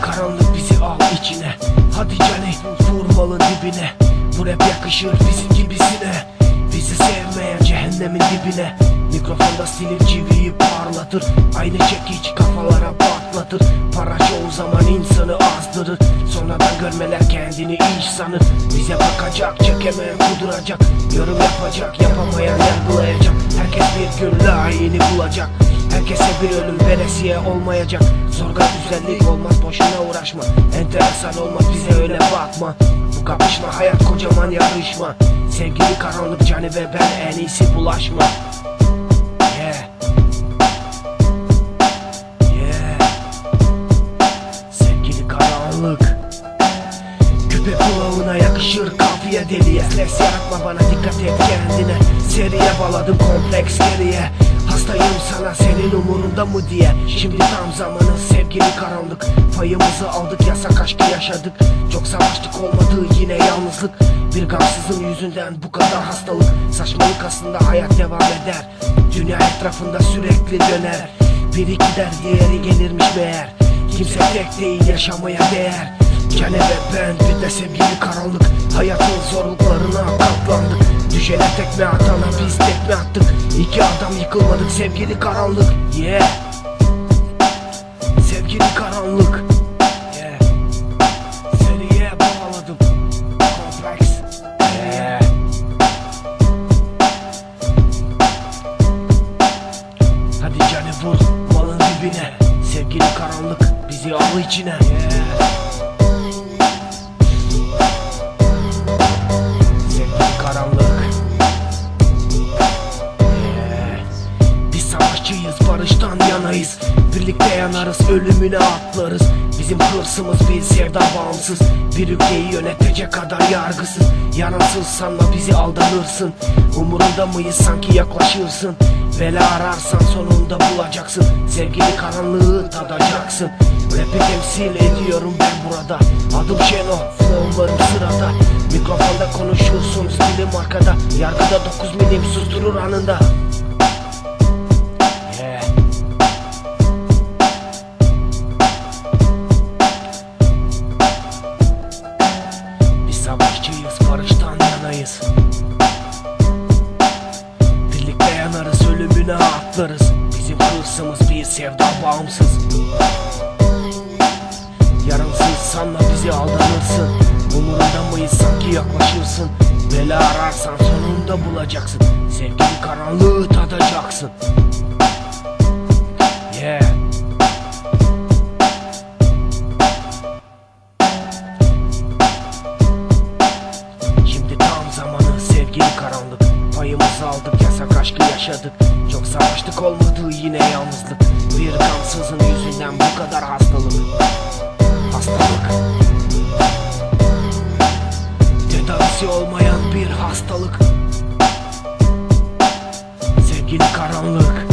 Karanlık bizi al içine. Hadi Cani vur malın dibine. Bu rap yakışır bizim gibisine. Bizi sevmeyen cehennemin dibine. Mikrofonda silip çiviyi parlatır. Aynı çekiç kafalara patlatır. Para çoğu zaman insanı azdırır. Sonradan görmeler kendini iş sanır. Bize bakacak çekemeyen kuduracak. Yorum yapacak yapamayan yargılayacak Herkes bir gün layığını bulacak. Herkese bir ölüm veresiye olmayacak. Zorga güzellik olmaz boşuna uğraşma. Enteresan olmaz bize öyle bakma. Bu kapışma hayat kocaman yarışma. Sevgili karanlık canı ve ben en iyisi bulaşma. Yeah. Yeah. Sevgili karanlık. Küpe kulağına yakışır kafiye deliye. Stres yaratma bana dikkat et kendine. Seriye bağladım kompleks geriye Hastayım sana senin umurunda mı diye. Şimdi tam zamanı sevgili karanlık. Payımızı aldık yasak aşkı yaşadık. Çok savaştık olmadı yine yalnızlık. Bir gamsızın yüzünden bu kadar hastalık. Saçmalık aslında hayat devam eder. Dünya etrafında sürekli döner. Biri gider diğeri gelirmiş meğer. Kimse tek değil yaşamaya değer. Gene ve ben bir de sevgili karanlık. Hayatın zorluklarına katlandık Düşene tekme atana biz tekme attık. İki adam yıkılmadık sevgili karanlık. Yeah. Sevgili karanlık. Yeah. Seriye bağladım. Hadi canı vur malın dibine. Sevgili karanlık bizi al içine. Yeah Yanarız ölümüne atlarız. Bizim hırsımız bir sevda bağımsız. Bir ülkeyi yönetecek kadar yargısız. Yaransız sanma bizi aldanırsın Umurunda mıyız sanki yaklaşırsın? Bela ararsan sonunda bulacaksın. Sevgili karanlığı tadacaksın. Rap'i temsil ediyorum ben burada. Adım Şeno, flowlarım sırada. Mikrofonda konuşursun, stilim arkada. Yargıda 9 milim susturur anında atlarız Bizim hırsımız bir sevda bağımsız. Yarımsız sanma bizi aldanırsın Umurunda mıyız sanki yaklaşırsın? Bela ararsan sonunda bulacaksın. Sevgili karanlığı tadacaksın. Yeah. Şimdi tam zamanı sevgili karanlık. Payımızı aldık yasak aşkı yaşadık Çok savaştık olmadı yine yalnızlık. Bir gamsızın yüzünden bu kadar hastalık. Hastalık. Tedavisi olmayan bir hastalık. Sevgili karanlık